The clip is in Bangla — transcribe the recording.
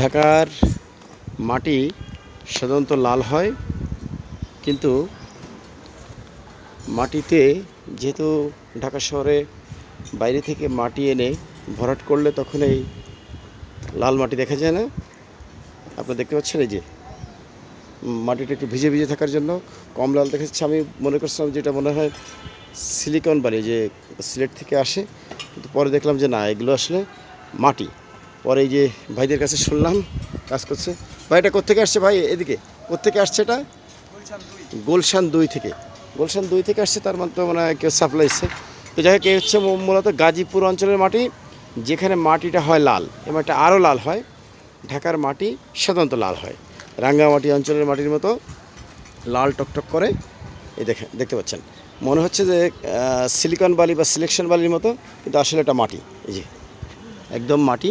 ঢাকার মাটি সাধারণত লাল হয়, কিন্তু মাটিতে যেহেতু ঢাকা শহরে বাইরে থেকে মাটি এনে ভরাট করলে তখন এই লাল মাটি দেখা যায় না। আপনি দেখতে পাচ্ছেন এই যে মাটিটা একটু ভিজে ভিজে থাকার জন্য কম লাল দেখা যাচ্ছে। আমি মনে করছিলাম যেটা মনে হয় সিলিকন বালি যে সিলেট থেকে আসে, কিন্তু পরে দেখলাম যে না, এগুলো আসলে মাটি। পরে যে ভাইদের কাছে শুনলাম, কাজ করছে। ভাই, এটা কোথেকে আসছে ভাই? এদিকে। কোথেকে আসছে এটা? গুলশান দুই থেকে। গুলশান দুই থেকে আসছে, তার তো মানে কেউ সাপ্লাই এসছে তো যাই হোক হচ্ছে মূলত গাজীপুর অঞ্চলের মাটি, যেখানে মাটিটা হয় লাল। এবং মাটিটা আরও লাল হয়। ঢাকার মাটি সাধারণত লাল হয়। রাঙ্গামাটি অঞ্চলের মাটির মতো লাল টকটক করে। এই দেখে দেখতে পাচ্ছেন। মনে হচ্ছে যে সিলিকন বালি বা সিলেকশন বালির মতো, কিন্তু আসলে এটা মাটি। এই যে, একদম মাটি।